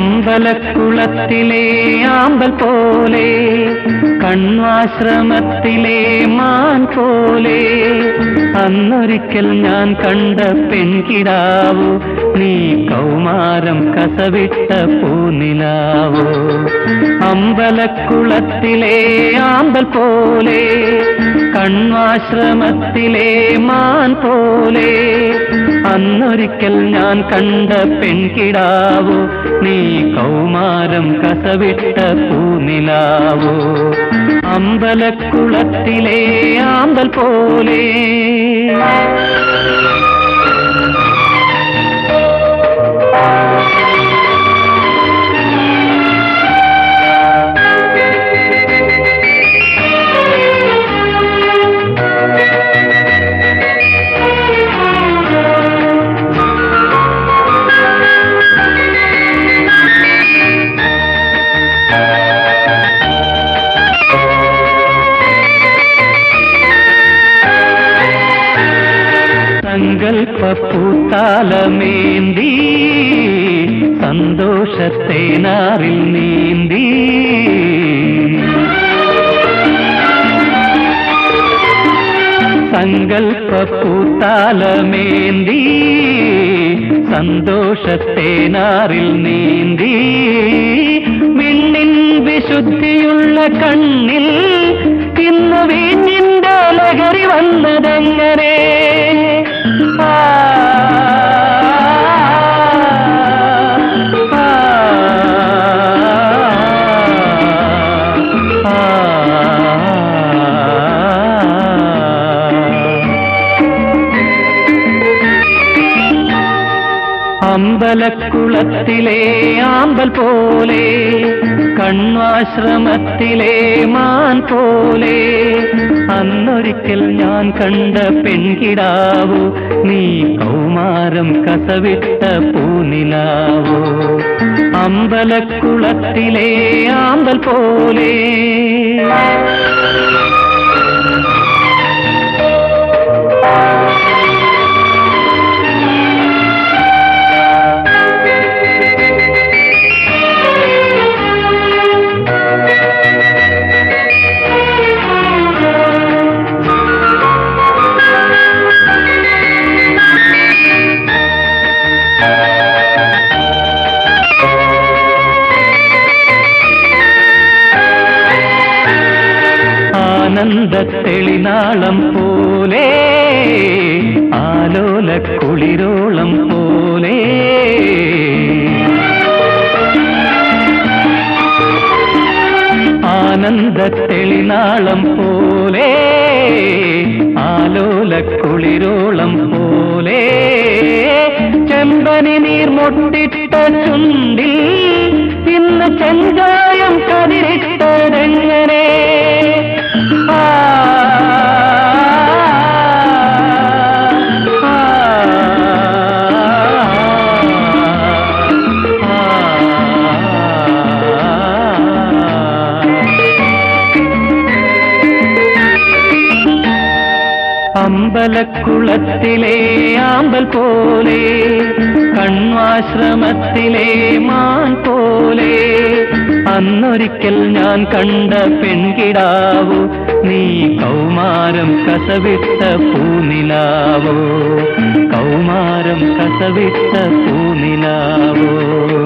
അമ്പലക്കുളത്തിലെ ആമ്പൽ പോലെ കണ്വാശ്രമത്തിലെ മാൻ പോലെ അന്നൊരിക്കൽ ഞാൻ കണ്ട പെൺകിടാവോ നീ കൗമാരം കസവിട്ട പൂനിലാവോ. അമ്പലക്കുളത്തിലെ ആമ്പൽ പോലെ കണ്വാശ്രമത്തിലെ മാൻ പോലെ അന്നൊരിക്കൽ ഞാൻ കണ്ട പെൺകിടാവോ നീ കൗമാരം കസവിട്ട പൂനിലാവോ? അമ്പലക്കുളത്തിലെ ആമ്പൽ പോലെ സങ്കൽപ്പൂത്താലമേന്തി സന്തോഷത്തേനാറിൽ നീന്തി. സങ്കൽപ്പ പൂത്താലമേന്തി സന്തോഷത്തെ നാറിൽ നീന്തി. അമ്പലക്കുളത്തിലെ ആമ്പൽ പോലെ കണ്വാശ്രമത്തിലെ മാൻ പോലെ. അന്നൊരിക്കൽ ഞാൻ കണ്ട പെൺകിടാവോ നീ കൗമാരം കസവിട്ട പൂനിലാവോ. അമ്പലക്കുളത്തിലെ ആമ്പൽ പോലെ. ആനന്ദത്തെളിനാളം പോലെ ആലോല കുളിരോളം പോലെ. ആനന്ദ തെളിനാളം പോലെ ആലോല കുളിരോളം പോലെ. ചെമ്പനി നീർ മുട്ടിട്ട ചുണ്ടിൽ ഇന്ന് ചെങ്കായം അമ്പലക്കുളത്തിലെ ആമ്പൽ പോലെ കണ്വാശ്രമത്തിലെ മാൻ പോലെ. അന്നൊരിക്കൽ ഞാൻ കണ്ട പെൺകിടാവോ നീ കൗമാരം കസവിട്ട പൂനിലാവോ. കൗമാരം കസവിട്ട പൂനിലാവോ.